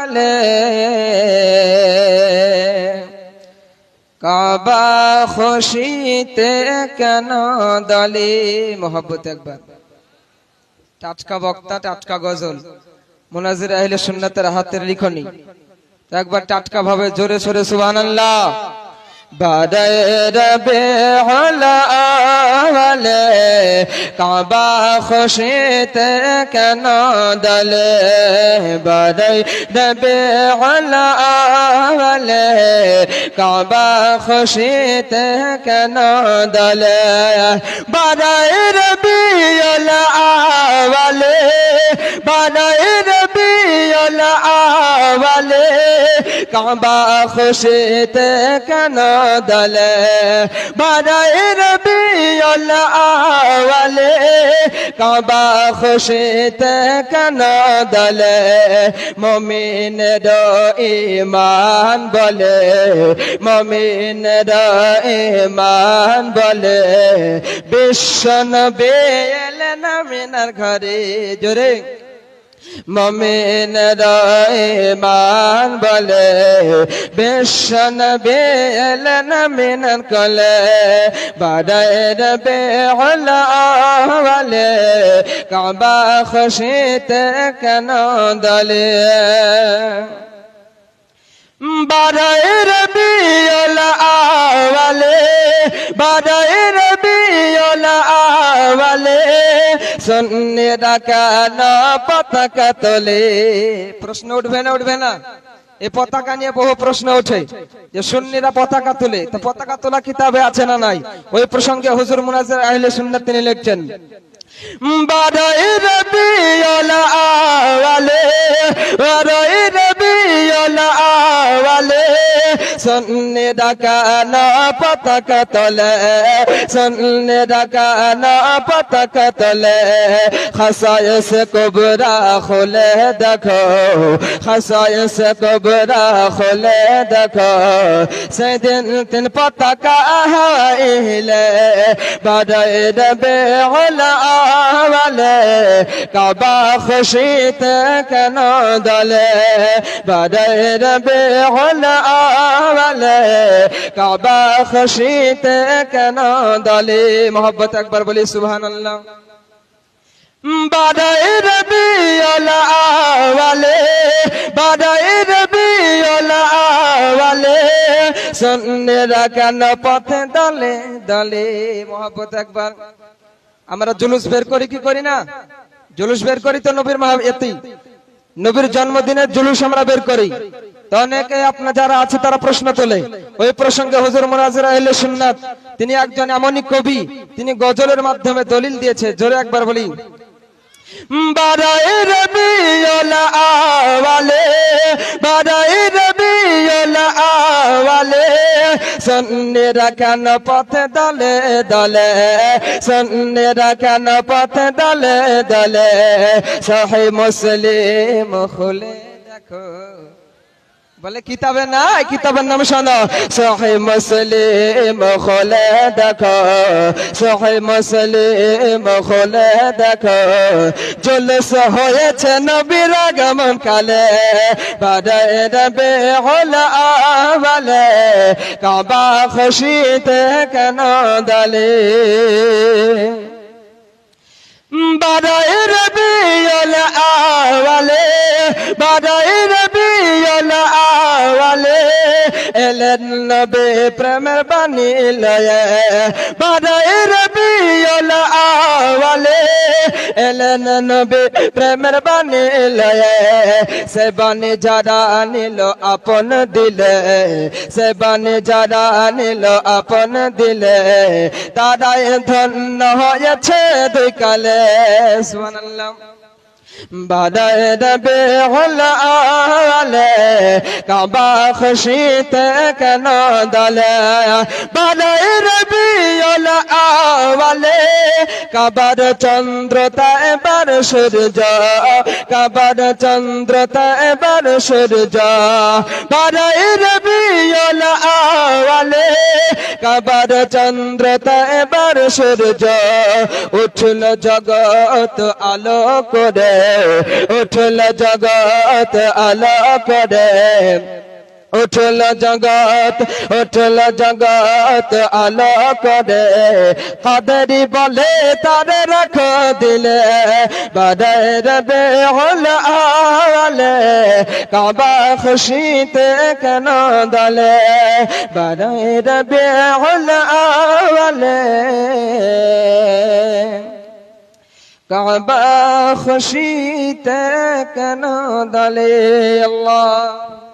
আলে কাবা খুশিতে কেন দলে? মোহব্বত একবার। টাটকা বক্তা, টাটকা গজল। মোনাজির আহলে সুন্নাতের হাতের লিখনি। একবার টাটকা ভাবে জোরে, সোরে সুবহান আল্লাহ বাদায় রবে হলা আওয়ালে কাবা খুশিতে কেন দলে রবে হলা আওয়ালে কাবা খুশিতে কেন দলে বাদায় রবি আওয়ালে বাদায় রবি আওয়ালে কাবা খুশিতে কেন দলে? বারাই রবি আওয়ালে, কাবা খুশিতে কেন দলে? মমিন ইমান বলে মমিন ইমান বলে। বিশ্ব নবী এলেন মিনার ঘরে, জোরে। মমিন রহমান বলে বেশন বেলন মিনন কলে, বাদায় বে হলে কাবা খুশিতে কেন দলে? বাদায় রবি আওয়ালে বাদায় সন্নে কেন পতাকা তোলে। প্রশ্ন উঠবে না উঠবে না। এই পতাকা নিয়ে বহু প্রশ্ন ওঠে। যে সুন্নিরা পতাকা তুলে, তো পতাকা তোলা কিতাবে আছে না নাই? ওই প্রসঙ্গে হুজুর মুনাজার আহলে সুন্নাত তিনি লিখছেন বাদাই রবি আওয়ালে বাদাই রবি সন্নে ডাকানা পতাকা তলে সন্নে ডাকানা পতাকা তলে। খাসায়স কবরা খোলে দেখো খাসায়স কবরা খোলে দেখো। সেদিন তিন পতাকা হাইলে বাদাই রবে আওয়ালে। কাবা খুশিতে কেন দলে? বাদাই রবে আওয়ালে। কাবা খুশিতে কেন দলে? মোহব্বত একবার বলি, সুবহানাল্লাহ। বাদাই রবি আওয়ালে, বাদাই রবি রাখান পথে দলে দলে। মোহব্বত একবার। আমরা জুলুস বের করি কি করি না? জুলুস বের করি তো নবীর মহা নবীর জন্মদিনের জুলুস আমরা বের করি। তো অনেকে আপনার যারা আছে তারা প্রশ্ন তোলে। ওই প্রসঙ্গে হুজুর মুনাজির আহলে সুন্নাত, তিনি একজন এমনই কবি, তিনি গজলের মাধ্যমে দলিল দিয়েছে, জোরে একবার বলি। বারাই রবি আওয়ালে বারাই রবি আওয়ালে, সন্নে রাখান পথে দলে দলে, সন্নে রাখান পথে দলে দলে সহি মুসলিম খুলে দেখো। বলে কিতাবে না কিতাবের নাম শোনো। সহি মুসলিম খোলে দেখো, সহি মুসলিম খোলে দেখো। জুলস হয়েছে নবীর আগমন কালে বাদায় রবে হল আওয়ালে কাবা খুশিতে কেন দলে? বাদাই রবি বাদাই রবি এলেন নবে প্রেমের বাণী লয়ে বাদাই রবি আওয়ালে। এলেন নবে প্রেমের বাণী লয়ে, সে বাণী যারা নিল আপন দিলে, সে বাণী যারা নিল আপন দিলে, তারাই ধন্য হয়েছে দুই কালে। সুবহানাল্লাহ। বাদায় রবে আলে, কাবা খুশিতে কেন দলে? বাদায় রবি আওয়ালে কাবার চন্দ্রতা এবার সূর্য, কাবার চন্দ্রতা এবার সূর্য। বাদায় আওয়ালে কাবার চন্দ্র এবার সূর্য উঠল জগৎ আলো করে উঠল জগৎ আলো করে। উঠল জগৎ উঠল জগৎ আলো করে কাদরি বলে তার রাখ দিলে বাদের বে হল আলে কাবা খুশিতে কেন দলে বাদের বে হল আলে কাবা খুশিতে কেন দলে আল্লাহ